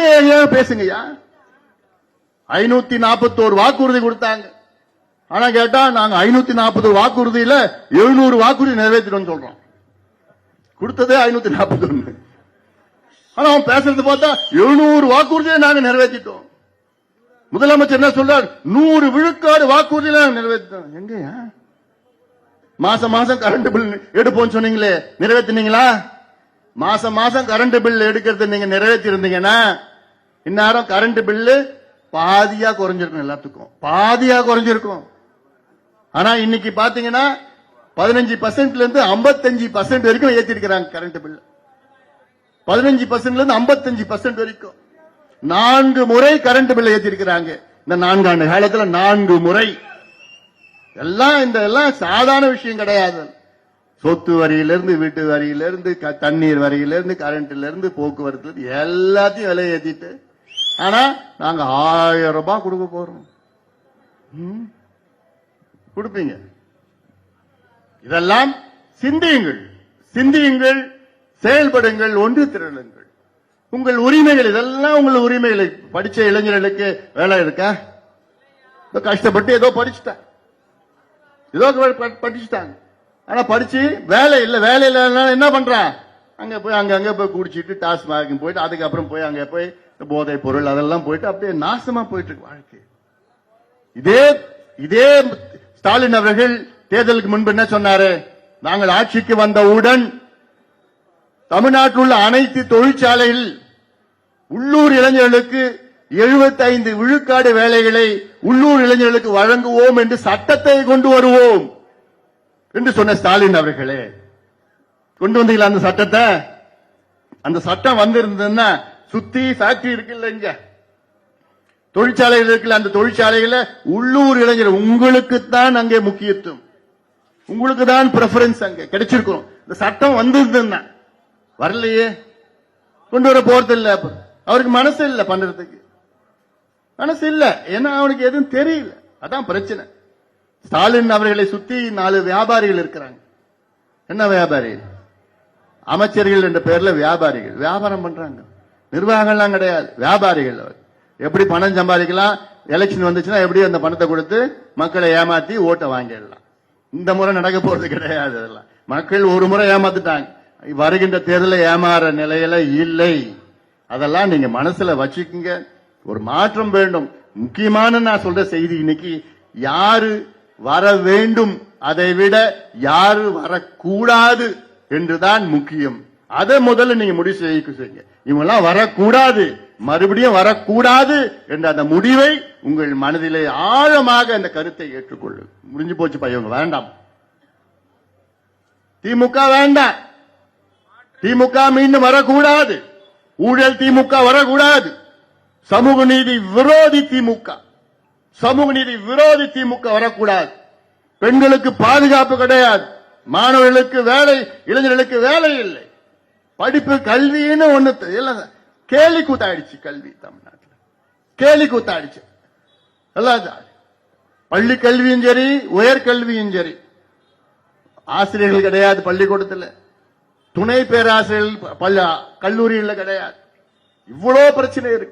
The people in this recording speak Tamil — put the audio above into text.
உண்மையாக பேசுங்கய்யா. ஐநூத்தி நாற்பத்தோரு வாக்குறுதி கொடுத்தாங்க. ஆனா கேட்டா நாங்க ஐநூத்தி நாற்பது வாக்குறுதியில எழுநூறு வாக்குறுதி நிறைவேற்றிடும் சொல்றோம். கொடுத்ததே ஐநூத்தி நாற்பத்தி ஒண்ணு ஆனா அவன் பேசுறது பார்த்தா எழுநூறு வாக்குறுதியை நாங்க நிறைவேற்றிட்டோம். முதலமைச்சர் என்ன சொல்றார்? நூறு விழுக்காடு வாக்குறுதியில நாங்க நிறைவேற்றிட்டோம். எங்கயா மாசம் மாசம் கரண்ட் பில் எடுப்போம்னு சொன்னீங்களே நிறைவேற்றினீங்களா? மாசம் மாசம் கரண்ட் பில் எடுக்கிறது நீங்க நிறைவேற்றி இருந்தீங்கன்னா இந்நேரம் கரண்ட் பில்லு பாதியா குறைஞ்சிருக்கும் எல்லாத்துக்கும். பாதியா குறைஞ்சிருக்கும். ஆனா இன்னைக்கு பாத்தீங்கன்னா பதினஞ்சு பர்சன்ட்ல இருந்து 55% பர்சன்ட் வரைக்கும் ஏத்திருக்கிறாங்க கரண்ட் பில் பதினஞ்சு பர்சன்ட்ல இருந்து 55% பர்சன்ட் வரைக்கும். நான்கு முறை கரண்ட் பில் ஏத்திருக்கிறாங்க. இந்த நான்காண்டு காலத்துல நான்கு முறை. எல்லாம் இந்த எல்லாம் சாதாரண விஷயம் கிடையாது. சொத்து வரியிலிருந்து வீட்டு வரியிலிருந்து க- தண்ணீர் வரியிலிருந்து கரண்ட்ல இருந்து போக்குவரத்து எல்லாத்தையும் விலை ஏத்திட்டு ஆனா நாங்க ஆயிரம் ரூபாய் கொடுக்க போறோம். ம்? கொடுப்பீங்க. இதெல்லாம் சிந்தியுங்கள். சிந்தியுங்கள் செயல்படுங்கள் ஒன்று திரளுங்கள். உங்கள் உரிமைகள் இதெல்லாம் உங்கள் உரிமைகளை. படிச்ச இளைஞர்களுக்கு வேலை இருக்கா? கஷ்டப்பட்டு ஏதோ படிச்சுட்டாங்க ஏதோ படிச்சுட்டாங்க. ஆனா படிச்சு வேலை இல்லை வேலை இல்லைன்னா என்ன பண்றான் அங்க போய் அங்க அங்க போய் குடிச்சிட்டு டாஸ்மாக் போயிட்டு அதுக்கப்புறம் போய் அங்க போய் போதை பொருள் அதெல்லாம் போயிட்டு அப்படியே நாசமா போயிட்டு இருக்கு வாழ்க்கை. இதே இதே ஸ்டாலின் அவர்கள் தேர்தலுக்கு முன்பு என்ன சொன்னாரு? நாங்கள் ஆட்சிக்கு வந்தவுடன் தமிழ்நாட்டில் உள்ள அனைத்து தொழிற்சாலையில் உள்ளூர் இளைஞர்களுக்கு 75 விழுக்காடு வேலைகளை உள்ளூர் இளைஞர்களுக்கு வழங்குவோம் என்று சட்டத்தை கொண்டு வருவோம் என்று சொன்ன ஸ்டாலின் அவர்களே. கொண்டு வந்தீங்களா அந்த சட்டத்தை? அந்த சட்டம் வந்திருந்ததுன்னா சுத்தி ஃபேக்டரி இருக்குல்ல இங்க. தொழிற்சாலைகள் இருக்குல்ல அந்த தொழிற்சாலைகள உள்ளூர் இளைஞர் உங்களுக்கு தான் அங்கே முக்கியத்துவம். உங்களுக்கு தான் பிரஃபரன்ஸ் அங்க. கிடைச்சிருக்கும் இந்த சட்டம் வந்திருந்ததுன்னா வரலையே. கொண்டு வர போறது இல்ல. அவருக்கு மனசு இல்ல பண்றதுக்கு. மனசு இல்ல. ஏன்னா அவனுக்கு எதுவும் தெரியல. அதான் பிரச்சனை. ஸ்டாலின் அவர்களை சுத்தி நாலு வியாபாரிகள் இருக்கிறாங்க. என்ன வியாபாரி? அமைச்சர்கள் என்ற பெயர்ல வியாபாரிகள். வியாபாரம் பண்றாங்க. நிர்வாகம்லாம் கிடையாது. வியாபாரிகள் அவர். எப்படி பணம் சம்பாதிக்கலாம் எலெக்ஷன் வந்துச்சுன்னா எப்படி அந்த பணத்தை கொடுத்து மக்களை ஏமாத்தி ஓட்டை வாங்கிடலாம். இந்த முறை நடக்க போறது கிடையாது அதெல்லாம். மக்கள் ஒரு முறை ஏமாத்துட்டாங்க. வருகின்ற தேர்தலில் ஏமாற நிலையில இல்லை. அதெல்லாம் நீங்க மனசுல வச்சுக்கோங்க. ஒரு மாற்றம் வேண்டும். முக்கியமான நான் சொல்ற செய்தி இன்னைக்கு யாரு வர வேண்டும் அதை விட யாரு வரக்கூடாது என்றுதான் முக்கியம். அதை முதல்ல நீங்க முடிவு செய்ய செய்யுங்க. இவங்கெல்லாம் வரக்கூடாது. மறுபடியும் வரக்கூடாது என்ற அந்த முடிவை உங்கள் மனதிலே ஆழமாக அந்த கருத்தை ஏற்றுக்கொள்ளு. முடிஞ்சு போச்சு பையன் வேண்டாம். திமுக வேண்டாம். திமுக மீண்டும் வரக்கூடாது. ஊழல் திமுக வரக்கூடாது. சமூக நீதி விரோதி திமுக. சமூக நீதி விரோதி திமுக வரக்கூடாது. பெண்களுக்கு பாதுகாப்பு கிடையாது. மாணவர்களுக்கு வேலை இளைஞர்களுக்கு வேலை இல்லை. படிப்பு கல்வின்னு ஒண்ணு இல்ல கேலி கூத்தாயிடுச்சு கல்வி தமிழ்நாட்டில். கேலி கூத்தாயிடுச்சு எல்லாம் பள்ளி கல்வியும் சரி உயர்கல்வியும் சரி. ஆசிரியர்கள் கிடையாது பள்ளிக்கூடத்துல. துணை பேராசிரியர்கள் கல்லூரியில் கிடையாது. இவ்வளவு பிரச்சனை இருக்கு.